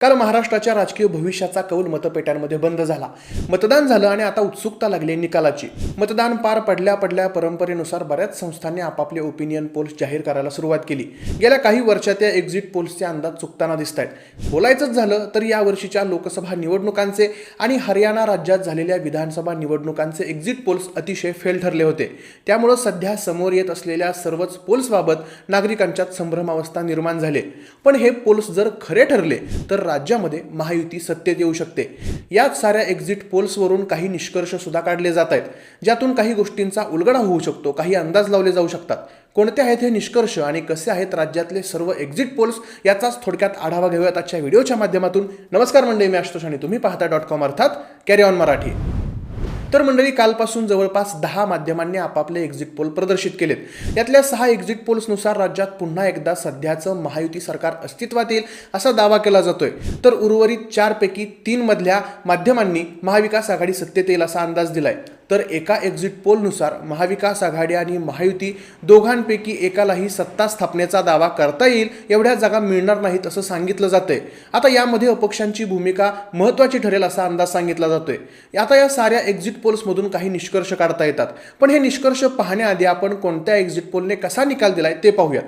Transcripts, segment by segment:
काल महाराष्ट्राच्या राजकीय भविष्याचा कौल मतपेट्यांमध्ये बंद झाला. मतदान झालं आणि आता उत्सुकता लागली निकालाची. मतदान पार पडल्या पडल्या परंपरेनुसार बऱ्याच संस्थांनी आपापले ओपिनियन पोल्स जाहीर करायला सुरुवात केली. गेल्या काही वर्षात या एक्झिट पोल्सचे अंदाज चुकताना दिसत आहेत बोलायचंच झालं तर या वर्षीच्या लोकसभा निवडणुकांचे आणि हरियाणा राज्यात झालेल्या विधानसभा निवडणुकांचे एक्झिट पोल्स अतिशय फेल ठरले होते. त्यामुळं सध्या समोर येत असलेल्या सर्वच पोल्सबाबत नागरिकांच्यात संभ्रमावस्था निर्माण झाले. पण हे पोल्स जर खरे ठरले तर राज्यामध्ये महायुती सत्तेत येऊ शकते. याच साऱ्या एक्झिट पोल्सवरून काही निष्कर्ष सुद्धा काढले जात आहेत. ज्यातून काही गोष्टींचा उलगडा होऊ शकतो काही अंदाज लावले जाऊ शकतात. कोणते आहेत हे निष्कर्ष आणि कसे आहेत राज्यातले सर्व एक्झिट पोल्स याचाच थोडक्यात आढावा घेऊयात आजच्या व्हिडिओच्या माध्यमातून. नमस्कार मंडळी मी आशुतोष आणि तुम्ही पाहता डॉट कॉम अर्थात कॅरी ऑन मराठी. तर मंडळी कालपासून जवळपास दहा माध्यमांनी आपापले एक्झिट पोल प्रदर्शित केलेत. यातल्या सहा एक्झिट पोल्सनुसार राज्यात पुन्हा एकदा सध्याचं महायुती सरकार अस्तित्वात येईल असा दावा केला जातोय. तर उर्वरित चारपैकी तीनमधल्या माध्यमांनी महाविकास आघाडी सत्तेत येईल असा अंदाज दिलाय. तर एका एक्झिट पोलनुसार महाविकास आघाडी आणि महायुती दोघांपैकी एकालाही सत्ता स्थापनेचा दावा करता येईल एवढ्या जागा मिळणार नाहीत असं सांगितलं जातंय. आता यामध्ये अपक्षांची भूमिका महत्त्वाची ठरेल असा अंदाज सांगितला जातोय. आता या साऱ्या एक्झिट पोल्समधून काही निष्कर्ष काढता येतात. पण हे निष्कर्ष पाहण्याआधी आपण कोणत्या एक्झिट पोलने कसा निकाल दिलाय ते पाहूयात.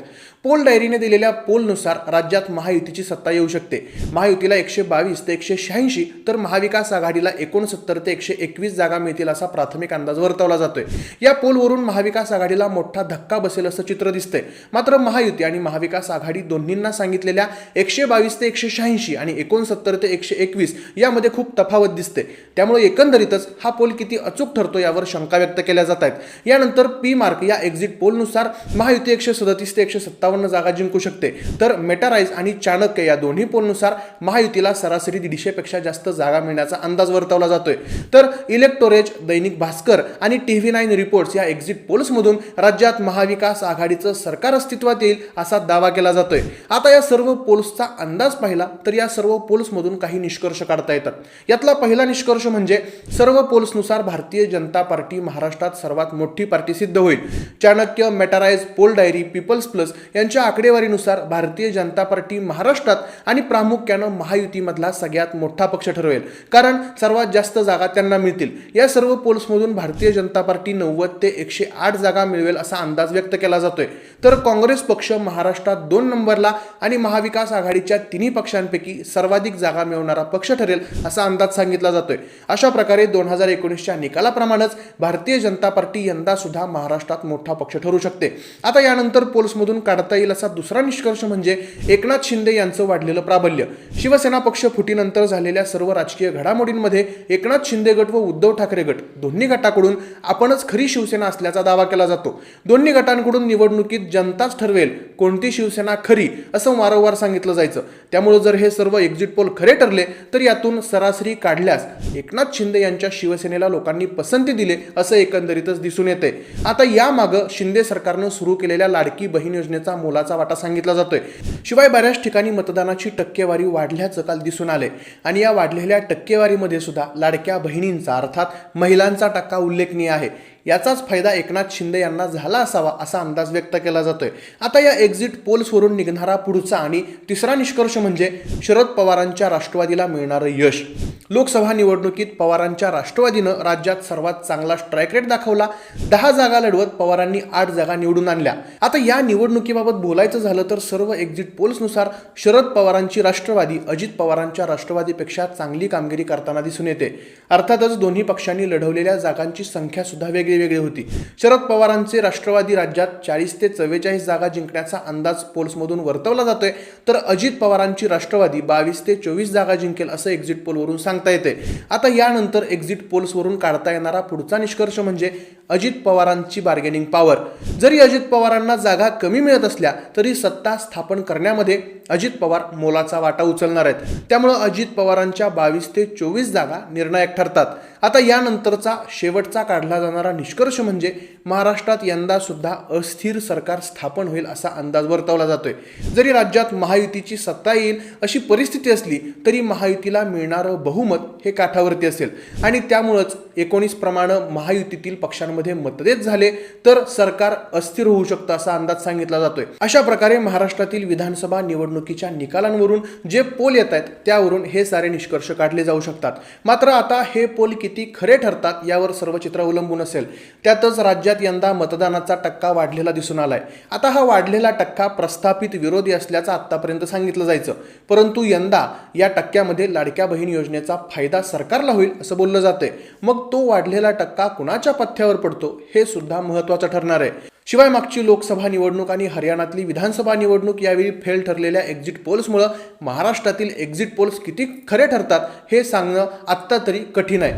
पोल डायरीने दिलेल्या पोलनुसार राज्यात महायुतीची सत्ता येऊ शकते. महायुतीला एकशे बावीस ते एकशे शहाऐंशी तर महाविकास आघाडीला एकोणसत्तर ते एकशे एकवीस जागा मिळतील असा प्राथमिक अंदाज वर्तवला जातोय. या पोलवरून महाविकास आघाडीला मोठा धक्का बसेल असं चित्र दिसतंय. मात्र महायुती आणि महाविकास आघाडी दोन्हींना सांगितलेल्या एकशे बावीस ते एकशे शहाऐंशी आणि एकोणसत्तर ते एकशे एकवीस यामध्ये खूप तफावत दिसते त्यामुळे एकंदरीतच हा पोल किती अचूक ठरतो यावर शंका व्यक्त केल्या जात आहेत यानंतर पी मार्क या एक्झिट पोलनुसार महायुती एकशे सदतीस ते एकशे सत्तावन्न जागा जिंकू शकते. तर मेटाराईज आणि चाणक्य या दोन्ही पोलनुसार महायुतीला सरासरी दीडशेपेक्षा जास्त जागा मिळण्याचा अंदाज वर्तवला जातोय. तर इलेक्टोरेज दैनिक भास्कर आणि टी व्ही नाईन रिपोर्ट्स या एक्झिट पोल्समधून राज्यात महाविकास आघाडीचं सरकार अस्तित्वात येईल असा दावा केला जातोय. आता या सर्व पोल्सचा अंदाज पाहिला तर या सर्व पोल्समधून काही निष्कर्ष काढता येतात. यातला पहिला निष्कर्ष म्हणजे सर्व पोल्सनुसार भारतीय जनता पार्टी महाराष्ट्रात सर्वात मोठी पार्टी सिद्ध होईल. Chanakya Matrize poll diary people's plus यांच्या आकडेवारीनुसार भारतीय जनता पार्टी महाराष्ट्रात आणि प्रामुख्यानं महायुतीमधला सगळ्यात मोठा पक्ष ठरवेल. कारण सर्वात जास्त जागा त्यांना मिळतील. या सर्व पोल्समधून भारतीय जनता पार्टी नव्वद ते एकशे आठ जागा मिळवेल असा अंदाज व्यक्त केला जातोय. तर काँग्रेस पक्ष महाराष्ट्रात दोन नंबरला आणि महाविकास आघाडीच्या तिन्ही पक्षांपैकी सर्वाधिक जागा मिळवणारा पक्ष ठरेल असा अंदाज सांगितला जातोय. अशा प्रकारे दोन हजार एकोणीसच्या निकालाप्रमाणेच भारतीय जनता पार्टी यंदा सुद्धा महाराष्ट्रात मोठा पक्ष ठरू शकते. आता यानंतर पोल्समधून काढता येईल असा दुसरा निष्कर्ष म्हणजे एकनाथ शिंदे यांचं वाढलेलं प्राबल्य. शिवसेना पक्ष फुटीनंतर झालेल्या सर्व राजकीय घडामोडींमध्ये एकनाथ शिंदे गट व उद्धव ठाकरे गट दोन्ही दोन्ही गटाकडून आपणच खरी शिवसेना असल्याचा दावा केला जातो. दोन्ही गटांकडून निवडणुकीत जनताच ठरवेल कोणती शिवसेना खरी असं वारंवार सांगितलं जायचं. त्यामुळे जर हे सर्व एक्झिट पोल खरे ठरले तर यातून सरासरी काढल्यास एकनाथ शिंदे यांच्या शिवसेनेला लोकांनी पसंती दिले असं एकंदरीतच दिसून येते आता यामागं शिंदे सरकारनं सुरू केलेल्या लाडकी बहीण योजनेचा मोलाचा वाटा सांगितला जातोय. शिवाय बऱ्याच ठिकाणी मतदानाची टक्केवारी वाढल्याचं काल दिसून आले आणि या वाढलेल्या टक्केवारीमध्ये सुद्धा लाडक्या बहिणींचा अर्थात महिलांचा टक्का उल्लेखनीय आहे. याचाच फायदा एकनाथ शिंदे यांना झाला असावा असा अंदाज व्यक्त केला जातोय. आता या एक्झिट पोल्सवरून निघणारा पुढचा आणि तिसरा निष्कर्ष म्हणजे शरद पवारांच्या राष्ट्रवादीला मिळणारं यश. लोकसभा निवडणुकीत पवारांच्या राष्ट्रवादीनं राज्यात सर्वात चांगला स्ट्राईक रेट दाखवला. दहा जागा लढवत पवारांनी आठ जागा निवडून आणल्या. आता या निवडणुकीबाबत बोलायचं झालं तर सर्व एक्झिट पोल्सनुसार शरद पवारांची राष्ट्रवादी अजित पवारांच्या राष्ट्रवादीपेक्षा चांगली कामगिरी करताना दिसून येते. अर्थातच दोन्ही पक्षांनी लढवलेल्या जागांची संख्या सुद्धा वेगळी वेगळी होती. शरद पवारांचे राष्ट्रवादी राज्यात चाळीस ते चव्वेचाळीस जागा जिंकण्याचा अंदाज पोल्समधून वर्तवला जातोय. तर अजित पवारांची राष्ट्रवादी बावीस ते चोवीस जागा जिंकेल असं एक्झिट पोलवरून सांगता येते आता यानंतर एक्झिट पोल्सवरून काढता येणारा पुढचा निष्कर्ष म्हणजे अजित पवारांची बार्गेनिंग पॉवर जरी अजित पवारांना जागा कमी मिळत असल्या तरी सत्ता स्थापन करण्यामध्ये अजित पवार मोलाचा वाटा उचलणार आहेत. त्यामुळं अजित पवारांच्या बावीस ते चोवीस जागा निर्णायक ठरतात. आता यानंतरचा शेवटचा काढला जाणारा निष्कर्ष म्हणजे महाराष्ट्रात यंदा सुद्धा अस्थिर सरकार स्थापन होईल असा अंदाज वर्तवला जातोय. जरी राज्यात महायुतीची सत्ता येईल अशी परिस्थिती असली तरी महायुतीला मिळणारं बहुमत हे काठावरती असेल. आणि त्यामुळंच एकोणीस प्रमाणे महायुतीतील पक्षांमध्ये पोलमध्ये मतदेत झाले तर सरकार अस्थिर होऊ शकतं असा अंदाज सांगितला जातोय. अशा प्रकारे महाराष्ट्रातील विधानसभा निवडणुकीच्या निकालांवरून जे पोल येत आहेत त्यावरून हे सारे निष्कर्ष काढले जाऊ शकतात. मात्र आता हे पोल किती खरे ठरतात यावर सर्व चित्र अवलंबून असेल. त्यातच राज्यात यंदा मतदानाचा टक्का वाढलेला दिसून आलाय. आता हा वाढलेला टक्का प्रस्थापित विरोधी असल्याचं आतापर्यंत सांगितलं जायचं. परंतु यंदा या टक्क्यामध्ये लाडक्या बहीण योजनेचा फायदा सरकारला होईल असं बोललं जातंय. मग तो वाढलेला टक्का कुणाच्या पथ्यावर पडतो हे सुद्धा महत्वाचं ठरणार आहे. शिवाय मागची लोकसभा निवडणूक आणि हरियाणातली विधानसभा निवडणूक यावेळी फेल ठरलेल्या एक्झिट पोल्समुळं महाराष्ट्रातील एक्झिट पोल्स किती खरे ठरतात हे सांगणं आत्ता तरी कठीण आहे.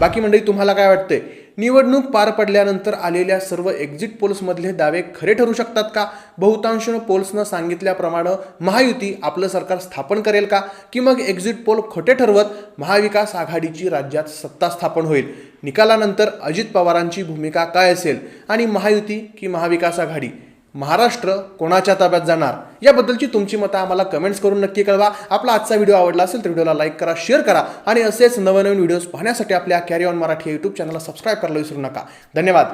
बाकी मंडळी तुम्हाला काय वाटतंय? निवडणूक पार पडल्यानंतर आलेल्या सर्व एक्झिट पोल्समधले दावे खरे ठरू शकतात का? बहुतांश पोल्सनं सांगितल्याप्रमाणे महायुती आपलं सरकार स्थापन करेल का? की मग एक्झिट पोल खोटे ठरवत महाविकास आघाडीची राज्यात सत्ता स्थापन होईल? निकालानंतर अजित पवारांची भूमिका काय असेल? आणि महायुती की महाविकास आघाडी? महाराष्ट्र कोणाच्या ताब्यात जाणार? याबद्दलची तुमची मतं आम्हाला कमेंट्स करून नक्की कळवा. आपला आजचा व्हिडिओ आवडला असेल तर व्हिडिओला लाईक करा शेअर करा आणि असेच नवनवीन व्हिडिओज पाहण्यासाठी आपल्या कॅरी ऑन मराठी यूट्यूब चॅनलला सबस्क्राईब करायला विसरू नका. धन्यवाद.